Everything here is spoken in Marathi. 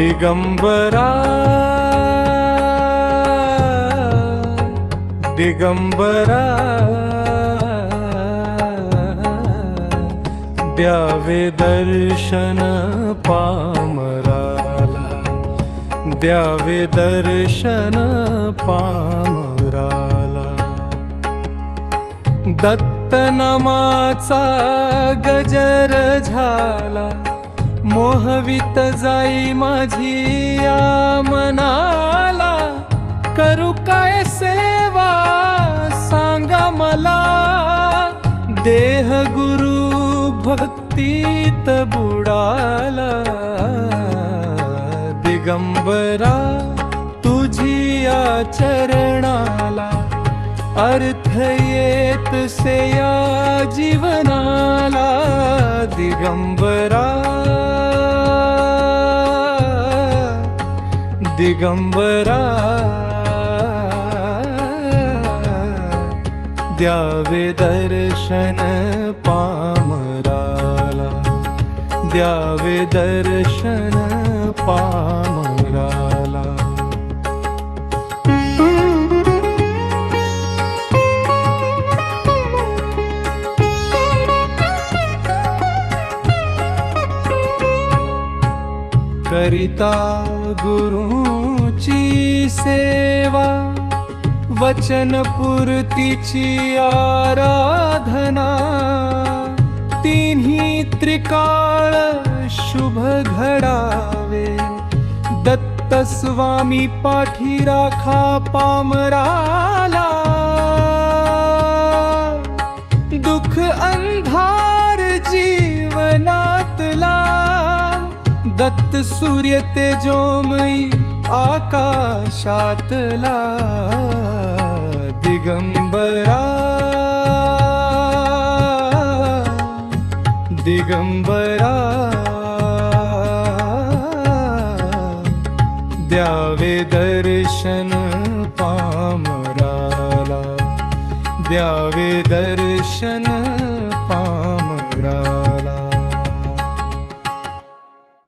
दिगंबरा दिगंबरा द्यावे दर्शन पामराला द्यावे दर्शन पामराला. दत्तनामाचा गजर झाला मोहवित जाई माझी या मनाला. करू काय सेवा? सांगा मला. देह गुरु भक्तीत बुडाला. दिगंबरा तुझी या चरणाला अर्थ येत से या जीवनाला. दिगंबरा दिगंबरा द्यावे दर्शन पामराला द्यावे दर्शन पाम करिता गुरुची सेवा वचन पूर्तीची आराधना तिन्ही त्रिकाळ शुभ घडावे. दत्त स्वामी पाठी राखा पामराला. दुःख अंधार जी दत्त सूर्य तेजोमयी आकाशातला दिगंबरा। दिगंबरा। द्यावे दर्शन पामराला। द्यावे दर्शन